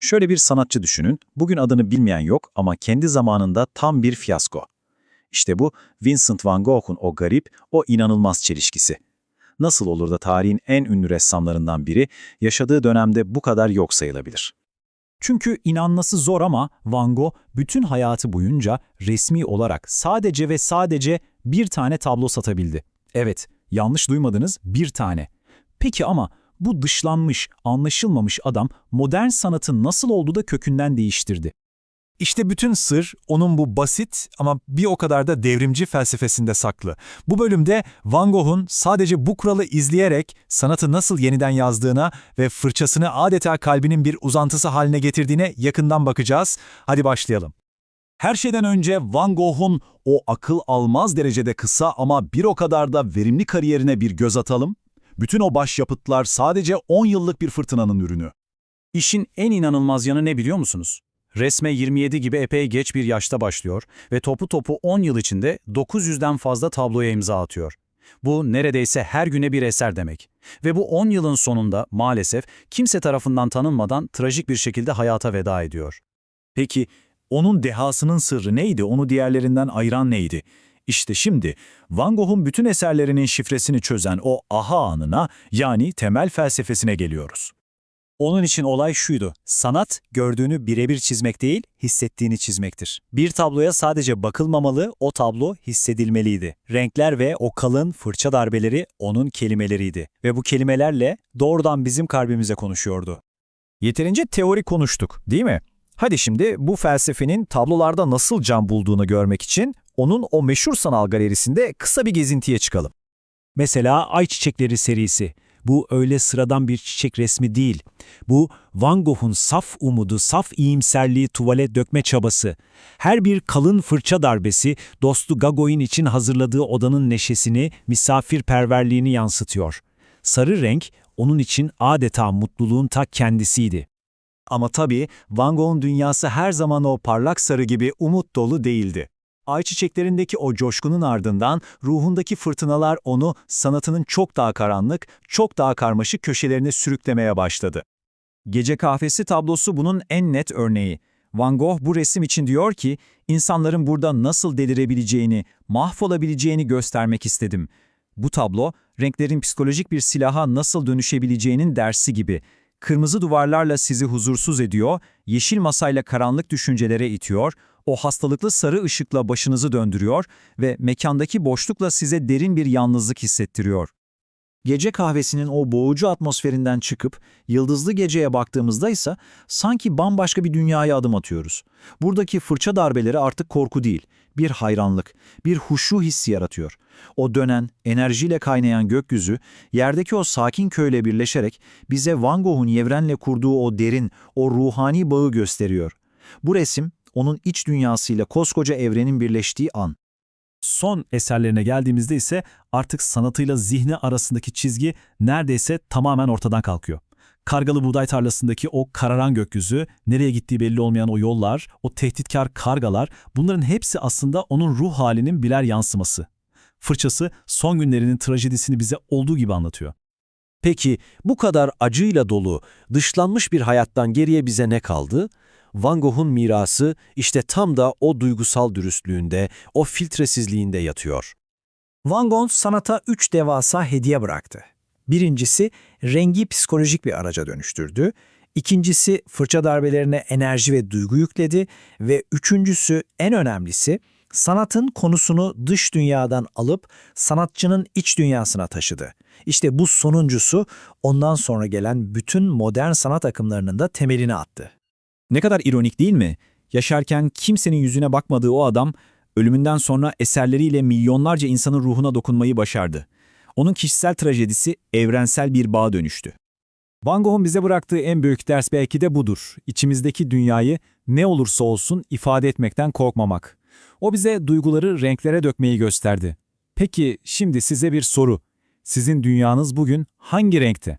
Şöyle bir sanatçı düşünün, bugün adını bilmeyen yok ama kendi zamanında tam bir fiyasko. İşte bu Vincent van Gogh'un o garip, o inanılmaz çelişkisi. Nasıl olur da tarihin en ünlü ressamlarından biri yaşadığı dönemde bu kadar yok sayılabilir? Çünkü inanması zor ama Van Gogh bütün hayatı boyunca resmi olarak sadece ve sadece bir tane tablo satabildi. Evet, yanlış duymadınız bir tane. Peki ama bu dışlanmış, anlaşılmamış adam modern sanatı nasıl oldu da kökünden değiştirdi? İşte bütün sır onun bu basit ama bir o kadar da devrimci felsefesinde saklı. Bu bölümde Van Gogh'un sadece bu kuralı izleyerek sanatı nasıl yeniden yazdığına ve fırçasını adeta kalbinin bir uzantısı haline getirdiğine yakından bakacağız. Hadi başlayalım. Her şeyden önce Van Gogh'un o akıl almaz derecede kısa ama bir o kadar da verimli kariyerine bir göz atalım. Bütün o başyapıtlar sadece 10 yıllık bir fırtınanın ürünü. İşin en inanılmaz yanı ne biliyor musunuz? Resme 27 gibi epey geç bir yaşta başlıyor ve topu topu 10 yıl içinde 900'den fazla tabloya imza atıyor. Bu neredeyse her güne bir eser demek. Ve bu 10 yılın sonunda maalesef kimse tarafından tanınmadan trajik bir şekilde hayata veda ediyor. Peki onun dehasının sırrı neydi? Onu diğerlerinden ayıran neydi? İşte şimdi Van Gogh'un bütün eserlerinin şifresini çözen o aha anına yani temel felsefesine geliyoruz. Onun için olay şuydu. Sanat, gördüğünü birebir çizmek değil, hissettiğini çizmektir. Bir tabloya sadece bakılmamalı, o tablo hissedilmeliydi. Renkler ve o kalın fırça darbeleri onun kelimeleriydi. Ve bu kelimelerle doğrudan bizim kalbimize konuşuyordu. Yeterince teori konuştuk, değil mi? Hadi şimdi bu felsefenin tablolarda nasıl can bulduğunu görmek için onun o meşhur sanal galerisinde kısa bir gezintiye çıkalım. Mesela Ay Çiçekleri serisi. Bu öyle sıradan bir çiçek resmi değil. Bu Van Gogh'un saf umudu, saf iyimserliği tuvale dökme çabası. Her bir kalın fırça darbesi dostu Gauguin için hazırladığı odanın neşesini, misafirperverliğini yansıtıyor. Sarı renk onun için adeta mutluluğun ta kendisiydi. Ama tabii Van Gogh'un dünyası her zaman o parlak sarı gibi umut dolu değildi. Ayçiçeklerindeki o coşkunun ardından ruhundaki fırtınalar onu sanatının çok daha karanlık, çok daha karmaşık köşelerine sürüklemeye başladı. Gece kahvesi tablosu bunun en net örneği. Van Gogh bu resim için diyor ki, insanların burada nasıl delirebileceğini, mahvolabileceğini göstermek istedim. Bu tablo, renklerin psikolojik bir silaha nasıl dönüşebileceğinin dersi gibi. Kırmızı duvarlarla sizi huzursuz ediyor, yeşil masayla karanlık düşüncelere itiyor, o hastalıklı sarı ışıkla başınızı döndürüyor ve mekandaki boşlukla size derin bir yalnızlık hissettiriyor. Gece kahvesinin o boğucu atmosferinden çıkıp yıldızlı geceye baktığımızda ise sanki bambaşka bir dünyaya adım atıyoruz. Buradaki fırça darbeleri artık korku değil, bir hayranlık, bir huşu hissi yaratıyor. O dönen, enerjiyle kaynayan gökyüzü, yerdeki o sakin köyle birleşerek bize Van Gogh'un Yevren'le kurduğu o derin, o ruhani bağı gösteriyor. Bu resim, onun iç dünyasıyla koskoca evrenin birleştiği an. Son eserlerine geldiğimizde ise artık sanatıyla zihni arasındaki çizgi neredeyse tamamen ortadan kalkıyor. Kargalı buğday tarlasındaki o kararan gökyüzü, nereye gittiği belli olmayan o yollar, o tehditkar kargalar, bunların hepsi aslında onun ruh halinin birer yansıması. Fırçası son günlerinin trajedisini bize olduğu gibi anlatıyor. Peki bu kadar acıyla dolu, dışlanmış bir hayattan geriye bize ne kaldı? Van Gogh'un mirası işte tam da o duygusal dürüstlüğünde, o filtresizliğinde yatıyor. Van Gogh sanata üç devasa hediye bıraktı. Birincisi rengi psikolojik bir araca dönüştürdü. İkincisi fırça darbelerine enerji ve duygu yükledi ve üçüncüsü en önemlisi sanatın konusunu dış dünyadan alıp sanatçının iç dünyasına taşıdı. İşte bu sonuncusu ondan sonra gelen bütün modern sanat akımlarının da temelini attı. Ne kadar ironik değil mi? Yaşarken kimsenin yüzüne bakmadığı o adam, ölümünden sonra eserleriyle milyonlarca insanın ruhuna dokunmayı başardı. Onun kişisel trajedisi evrensel bir bağa dönüştü. Van Gogh'un bize bıraktığı en büyük ders belki de budur. İçimizdeki dünyayı ne olursa olsun ifade etmekten korkmamak. O bize duyguları renklere dökmeyi gösterdi. Peki şimdi size bir soru. Sizin dünyanız bugün hangi renkte?